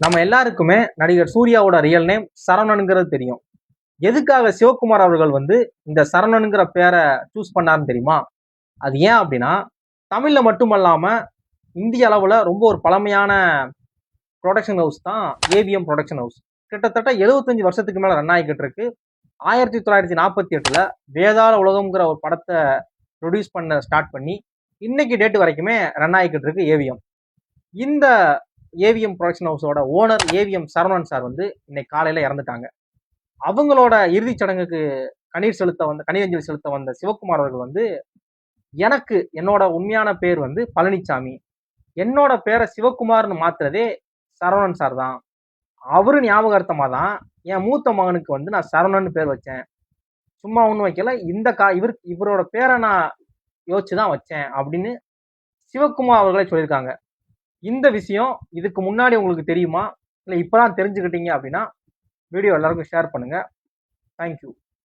நம்ம எல்லாருக்குமே நடிகர் சூர்யாவோட ரியல் நேம் சரவணனுங்கிறது தெரியும். எதுக்காக சிவகுமார் அவர்கள் வந்து இந்த சரவணனுங்கிற பேரை சூஸ் பண்ணாருன்னு தெரியுமா? அது ஏன் அப்படின்னா தமிழில் மட்டுமல்லாம இந்திய அளவில் ரொம்ப ஒரு பழமையான ப்ரொடக்ஷன் ஹவுஸ் தான் ஏவிஎம் ப்ரொடக்ஷன் ஹவுஸ் கிட்டத்தட்ட 75 வருஷத்துக்கு மேலே ரன் ஆகிக்கிட்டு இருக்கு. ஆயிரத்தி தொள்ளாயிரத்தி நாற்பத்தி எட்டில் வேதாள உலகம்ங்கிற ஒரு படத்தை ப்ரொடியூஸ் பண்ண ஸ்டார்ட் பண்ணி இன்னைக்கு டேட் வரைக்குமே ரன் ஆகிக்கிட்டு இருக்கு ஏவிஎம் இந்த ஏவிஎம் ப்ரொடக்ஷன் ஹவுஸோட ஓனர் ஏவிஎம் சரவணன் சார் வந்து இன்னைக்கு காலையில் இறந்துட்டாங்க. அவங்களோட இறுதிச் சடங்குக்கு கண்ணீர் செலுத்த வந்த கண்ணீரஞ்சலி செலுத்த வந்த சிவகுமார் அவர்கள் வந்து எனக்கு என்னோட உண்மையான பேர் வந்து பழனிசாமி என்னோட பேரை சிவகுமார்னு மாத்துறதே சரவணன் சார் தான். அவரு ஞாபகார்த்தமாக தான் என் மூத்த மகனுக்கு வந்து நான் சரவணன் பேர் வச்சேன். சும்மா ஒன்றும் வைக்கல. இந்த கா இவர் இவரோட பேரை நான் யோசிச்சு தான் வச்சேன் அப்படின்னு சிவகுமார் அவர்களே சொல்லியிருக்காங்க. இந்த விஷயம் இதுக்கு முன்னாடி உங்களுக்கு தெரியுமா? இல்லை இப்போ தான் தெரிஞ்சுக்கிட்டீங்க அப்படின்னா வீடியோ எல்லாருக்கும் ஷேர் பண்ணுங்கள் தேங்க்யூ